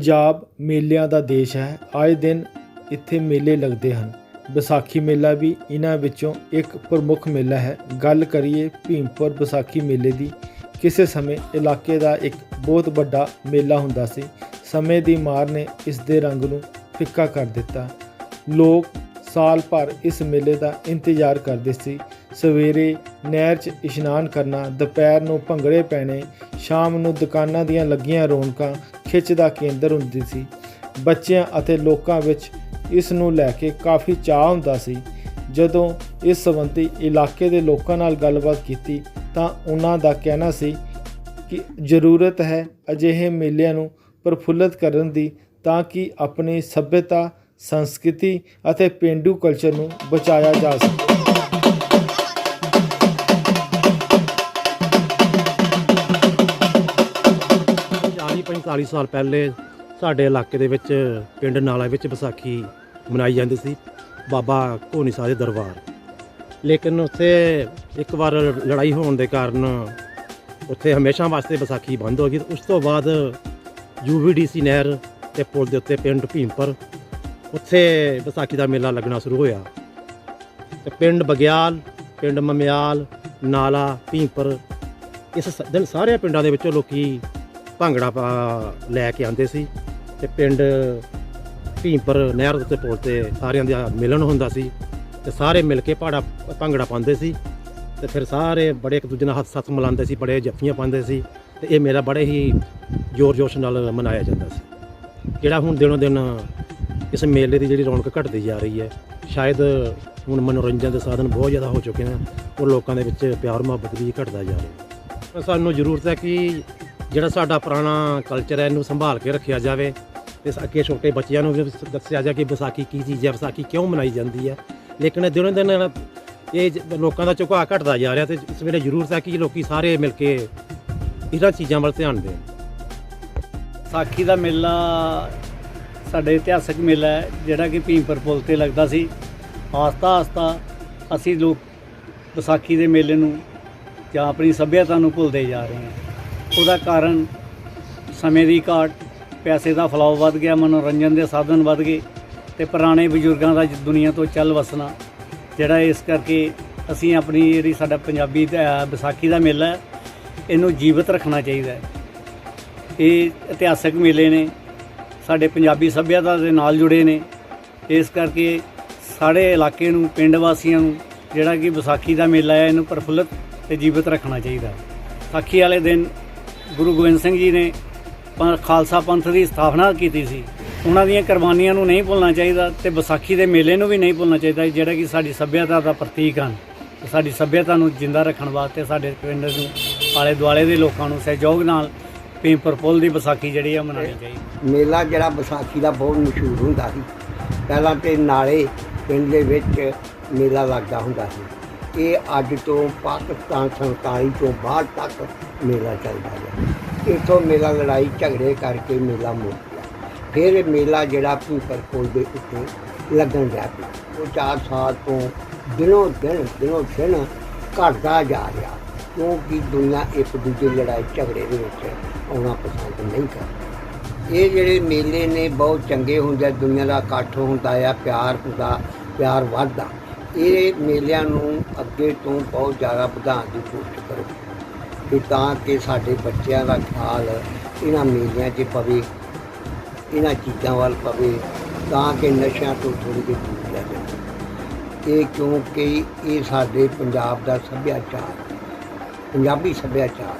ਪੰਜਾਬ ਮੇਲਿਆਂ ਦਾ ਦੇਸ਼ ਹੈ। ਆਏ ਦਿਨ ਇੱਥੇ ਮੇਲੇ ਲੱਗਦੇ ਹਨ। ਵਿਸਾਖੀ ਮੇਲਾ ਵੀ ਇਹਨਾਂ ਵਿੱਚੋਂ ਇੱਕ ਪ੍ਰਮੁੱਖ ਮੇਲਾ ਹੈ। ਗੱਲ ਕਰੀਏ ਭੀਮਪੁਰ ਵਿਸਾਖੀ ਮੇਲੇ ਦੀ, ਕਿਸੇ ਸਮੇਂ ਇਲਾਕੇ ਦਾ ਇੱਕ ਬਹੁਤ ਵੱਡਾ ਮੇਲਾ ਹੁੰਦਾ ਸੀ। ਸਮੇਂ ਦੀ ਮਾਰ ਨੇ ਇਸ ਦੇ ਰੰਗ ਨੂੰ ਫਿੱਕਾ ਕਰ ਦਿੱਤਾ। ਲੋਕ ਸਾਲ ਭਰ ਇਸ ਮੇਲੇ ਦਾ ਇੰਤਜ਼ਾਰ ਕਰਦੇ ਸੀ। ਸਵੇਰੇ ਨਹਿਰ 'ਚ ਇਸ਼ਨਾਨ ਕਰਨਾ, ਦੁਪਹਿਰ ਨੂੰ ਭੰਗੜੇ ਪੈਣੇ, ਸ਼ਾਮ ਨੂੰ ਦੁਕਾਨਾਂ ਦੀਆਂ ਲੱਗੀਆਂ ਰੌਣਕਾਂ ਖਿੱਚ ਦਾ ਕੇਂਦਰ ਹੁੰਦੀ ਸੀ। ਬੱਚਿਆਂ ਅਤੇ ਲੋਕਾਂ ਵਿੱਚ ਇਸ ਨੂੰ ਲੈ ਕੇ ਕਾਫੀ ਚਾਹ ਹੁੰਦਾ ਸੀ। ਜਦੋਂ ਇਸ ਸੰਬੰਧੀ ਇਲਾਕੇ ਦੇ ਲੋਕਾਂ ਨਾਲ ਗੱਲਬਾਤ ਕੀਤੀ ਤਾਂ ਉਹਨਾਂ ਦਾ ਕਹਿਣਾ ਸੀ ਕਿ ਜ਼ਰੂਰਤ ਹੈ ਅਜਿਹੇ ਮੇਲਿਆਂ ਨੂੰ ਪ੍ਰਫੁੱਲਤ ਕਰਨ ਦੀ ਤਾਂ ਕਿ ਆਪਣੀ ਸੱਭਿਅਤਾ, ਸੰਸਕ੍ਰਿਤੀ ਅਤੇ ਪੇਂਡੂ ਕਲਚਰ ਨੂੰ ਬਚਾਇਆ ਜਾ ਸਕੇ। ਚਾਲੀ ਸਾਲ ਪਹਿਲੇ ਸਾਡੇ ਇਲਾਕੇ ਦੇ ਵਿੱਚ, ਪਿੰਡ ਨਾਲਾ ਵਿੱਚ ਵਿਸਾਖੀ ਮਨਾਈ ਜਾਂਦੀ ਸੀ, ਬਾਬਾ ਕੋਨੀ ਸਾਹਿਬ ਦੇ ਦਰਬਾਰ। ਲੇਕਿਨ ਉੱਥੇ ਇੱਕ ਵਾਰ ਲੜਾਈ ਹੋਣ ਦੇ ਕਾਰਨ ਉੱਥੇ ਹਮੇਸ਼ਾ ਵਾਸਤੇ ਵਿਸਾਖੀ ਬੰਦ ਹੋ ਗਈ। ਉਸ ਤੋਂ ਬਾਅਦ ਯੂਵੀਡੀਸੀ ਨਹਿਰ ਤੇ ਪੁਲ ਦੇ ਉੱਤੇ ਪਿੰਡ ਭੀਮਪੁਰ, ਉੱਥੇ ਵਿਸਾਖੀ ਦਾ ਮੇਲਾ ਲੱਗਣਾ ਸ਼ੁਰੂ ਹੋਇਆ। ਤੇ ਪਿੰਡ ਬਗਿਆਲ, ਪਿੰਡ ਮਮਿਆਲ, ਨਾਲਾ, ਭੀਮਪੁਰ, ਇਸ ਦਿਨ ਸਾਰੇ ਪਿੰਡਾਂ ਦੇ ਵਿੱਚੋਂ ਲੋਕੀ ਭੰਗੜਾ ਪਾ- ਲੈ ਕੇ ਆਉਂਦੇ ਸੀ ਤੇ ਪਿੰਡ ਭੀਮਪੁਰ ਨਹਿਰ ਦੇ ਉੱਤੇ ਪੁਲ ਤੇ ਸਾਰਿਆਂ ਦਾ ਮਿਲਣ ਹੁੰਦਾ ਸੀ ਤੇ ਸਾਰੇ ਮਿਲ ਕੇ ਪਾੜਾ ਭੰਗੜਾ ਪਾਉਂਦੇ ਸੀ ਤੇ ਫਿਰ ਸਾਰੇ ਬੜੇ ਇੱਕ ਦੂਜੇ ਨਾਲ ਹੱਥ ਸੱਥ ਮਿਲਾਉਂਦੇ ਸੀ, ਬੜੇ ਜੱਫੀਆਂ ਪਾਉਂਦੇ ਸੀ ਤੇ ਇਹ ਮੇਲਾ ਬੜੇ ਹੀ ਜ਼ੋਰ ਜੋਸ਼ ਨਾਲ ਮਨਾਇਆ ਜਾਂਦਾ ਸੀ। ਜਿਹੜਾ ਹੁਣ ਦਿਨੋਂ ਦਿਨ ਇਸ ਮੇਲੇ ਦੀ ਜਿਹੜੀ ਰੌਣਕ ਘਟਦੀ ਜਾ ਰਹੀ ਹੈ, ਸ਼ਾਇਦ ਹੁਣ ਮਨੋਰੰਜਨ ਦੇ ਸਾਧਨ ਬਹੁਤ ਜ਼ਿਆਦਾ ਹੋ ਚੁੱਕੇ ਨੇ, ਉਹ ਲੋਕਾਂ ਦੇ ਵਿੱਚ ਪਿਆਰ ਮੁਹੱਬਤ ਵੀ ਘਟਦਾ ਜਾ ਰਿਹਾ। ਸਾਨੂੰ ਜ਼ਰੂਰਤ ਹੈ ਕਿ ਜਿਹੜਾ ਸਾਡਾ ਪੁਰਾਣਾ ਕਲਚਰ ਹੈ, ਇਹਨੂੰ ਸੰਭਾਲ ਕੇ ਰੱਖਿਆ ਜਾਵੇ। ਤੇ ਅੱਗੇ ਛੋਟੇ ਬੱਚਿਆਂ ਨੂੰ ਵੀ ਦੱਸਿਆ ਜਾ ਕਿ ਵਿਸਾਖੀ ਕੀ ਚੀਜ਼ ਹੈ, ਵਿਸਾਖੀ ਕਿਉਂ ਮਨਾਈ ਜਾਂਦੀ ਹੈ। ਲੇਕਿਨ ਦਿਨੋਂ ਦਿਨ ਇਹ ਲੋਕਾਂ ਦਾ ਝੁਕਾਅ ਘਟਦਾ ਜਾ ਰਿਹਾ ਤੇ ਇਸ ਵੇਲੇ ਜ਼ਰੂਰਤ ਹੈ ਕਿ ਲੋਕੀ ਸਾਰੇ ਮਿਲ ਕੇ ਇਹਨਾਂ ਚੀਜ਼ਾਂ ਵੱਲ ਧਿਆਨ ਦੇਣ। ਸਾਖੀ ਦਾ ਮੇਲਾ ਸਾਡੇ ਇਤਿਹਾਸਕ ਮੇਲਾ ਹੈ, ਜਿਹੜਾ ਕਿ ਭੀਮਪੁਰ ਪੁਲ ਤੇ ਲੱਗਦਾ ਸੀ। ਆਸਤਾ ਆਸਤਾ ਅਸੀਂ ਲੋਕ ਵਿਸਾਖੀ ਦੇ ਮੇਲੇ ਨੂੰ ਜਾਂ ਆਪਣੀ ਸੱਭਿਅਤਾ ਨੂੰ ਭੁੱਲਦੇ ਜਾ ਰਹੇ ਹਾਂ। ਉਹਦਾ ਕਾਰਨ ਸਮੇਂ ਦੀ ਘਾਟ, ਪੈਸੇ ਦਾ ਫਲਾਅ ਵੱਧ ਗਿਆ, ਮਨੋਰੰਜਨ ਦੇ ਸਾਧਨ ਵੱਧ ਗਏ ਤੇ ਪੁਰਾਣੇ ਬਜ਼ੁਰਗਾਂ ਦਾ ਦੁਨੀਆ ਤੋਂ ਚੱਲ ਵਸਣਾ, ਜਿਹੜਾ ਇਸ ਕਰਕੇ ਅਸੀਂ ਆਪਣੀ ਜਿਹੜੀ ਸਾਡਾ ਪੰਜਾਬੀ ਵਿਸਾਖੀ ਦਾ ਮੇਲਾ ਹੈ, ਇਹਨੂੰ ਜੀਵਤ ਰੱਖਣਾ ਚਾਹੀਦਾ ਹੈ। ਇਹ ਇਤਿਹਾਸਕ ਮੇਲੇ ਨੇ, ਸਾਡੇ ਪੰਜਾਬੀ ਸੱਭਿਅਤਾ ਦੇ ਨਾਲ ਜੁੜੇ ਨੇ, ਇਸ ਕਰਕੇ ਸਾਡੇ ਇਲਾਕੇ ਨੂੰ, ਪਿੰਡ ਵਾਸੀਆਂ ਨੂੰ, ਜਿਹੜਾ ਕਿ ਵਿਸਾਖੀ ਦਾ ਮੇਲਾ ਹੈ, ਇਹਨੂੰ ਪ੍ਰਫੁੱਲਤ ਤੇ ਜੀਵਤ ਰੱਖਣਾ ਚਾਹੀਦਾ ਵਿਸਾਖੀ ਵਾਲੇ ਦਿਨ ਗੁਰੂ ਗੋਬਿੰਦ ਸਿੰਘ ਜੀ ਨੇ ਪ- ਖਾਲਸਾ ਪੰਥ ਦੀ ਸਥਾਪਨਾ ਕੀਤੀ ਸੀ। ਉਹਨਾਂ ਦੀਆਂ ਕੁਰਬਾਨੀਆਂ ਨੂੰ ਨਹੀਂ ਭੁੱਲਣਾ ਚਾਹੀਦਾ ਤੇ ਵਿਸਾਖੀ ਦੇ ਮੇਲੇ ਨੂੰ ਵੀ ਨਹੀਂ ਭੁੱਲਣਾ ਚਾਹੀਦਾ, ਜਿਹੜਾ ਕਿ ਸਾਡੀ ਸੱਭਿਅਤਾ ਦਾ ਪ੍ਰਤੀਕ ਹਨ। ਸਾਡੀ ਸੱਭਿਅਤਾ ਨੂੰ ਜਿੰਦਾ ਰੱਖਣ ਵਾਸਤੇ ਸਾਡੇ ਪਿੰਡ ਨੂੰ, ਆਲੇ ਦੁਆਲੇ ਦੇ ਲੋਕਾਂ ਨੂੰ ਸਹਿਯੋਗ ਨਾਲ ਭੀਮਪੁਰ ਪੁੱਲ ਦੀ ਵਿਸਾਖੀ ਜਿਹੜੀ ਆ ਮਨਾਉਣੀ ਚਾਹੀਦੀ। ਮੇਲਾ ਜਿਹੜਾ ਵਿਸਾਖੀ ਦਾ ਬਹੁਤ ਮਸ਼ਹੂਰ ਹੁੰਦਾ ਸੀ। ਪਹਿਲਾਂ ਤੇ ਨਾਲੇ ਪਿੰਡ ਦੇ ਵਿੱਚ ਮੇਲਾ ਲੱਗਦਾ ਹੁੰਦਾ ਸੀ। ਇਹ ਅੱਜ ਤੋਂ ਪਾਕਿਸਤਾਨ 47 ਤੋਂ ਬਾਅਦ ਤੱਕ ਮੇਲਾ ਚੱਲਦਾ ਰਿਹਾ। ਇੱਥੋਂ ਮੇਲਾ ਲੜਾਈ ਝਗੜੇ ਕਰਕੇ ਮੇਲਾ ਮੁੱਕ ਗਿਆ। ਫਿਰ ਇਹ ਮੇਲਾ ਜਿਹੜਾ ਭੀਪਰ ਕੋਲ ਦੇ ਉੱਤੇ ਲੱਗਣ ਲੱਗ ਪਿਆ ਉਹ 4 ਸਾਲ ਤੋਂ ਦਿਨੋਂ ਦਿਨ ਦਿਨੋਂ ਦਿਨ ਘਟਦਾ ਜਾ ਰਿਹਾ ਕਿਉਂਕਿ ਦੁਨੀਆ ਇੱਕ ਦੂਜੇ ਲੜਾਈ ਝਗੜੇ ਦੇ ਵਿੱਚ ਆਉਣਾ ਪਸੰਦ ਨਹੀਂ ਕਰਦੀ। ਇਹ ਜਿਹੜੇ ਮੇਲੇ ਨੇ ਬਹੁਤ ਚੰਗੇ ਹੁੰਦੇ ਆ, ਦੁਨੀਆ ਦਾ ਇਕੱਠ ਹੁੰਦਾ ਆ ਪਿਆਰ ਹੁੰਦਾ ਪਿਆਰ ਵੱਧਦਾ। ਇਹ ਮੇਲਿਆਂ ਨੂੰ ਅੱਗੇ ਤੋਂ ਬਹੁਤ ਜ਼ਿਆਦਾ ਵਧਾਉਣ ਦੀ ਕੋਸ਼ਿਸ਼ ਕਰੋ। ਕਿ ਤਾਂ ਕਿ ਸਾਡੇ ਬੱਚਿਆਂ ਦਾ ਖਿਆਲ ਇਹਨਾਂ ਮੇਲਿਆਂ 'ਚ ਪਵੇ, ਇਹਨਾਂ ਚੀਜ਼ਾਂ ਵੱਲ ਪਵੇ, ਤਾਂ ਕਿ ਨਸ਼ਿਆਂ ਤੋਂ ਥੋੜ੍ਹੀ ਜਿਹੀ ਦੂਰ ਰਹਿ ਜਾਵੇ ਇਹ ਕਿਉਂਕਿ ਇਹ ਸਾਡੇ ਪੰਜਾਬ ਦਾ ਸੱਭਿਆਚਾਰ, ਪੰਜਾਬੀ ਸੱਭਿਆਚਾਰ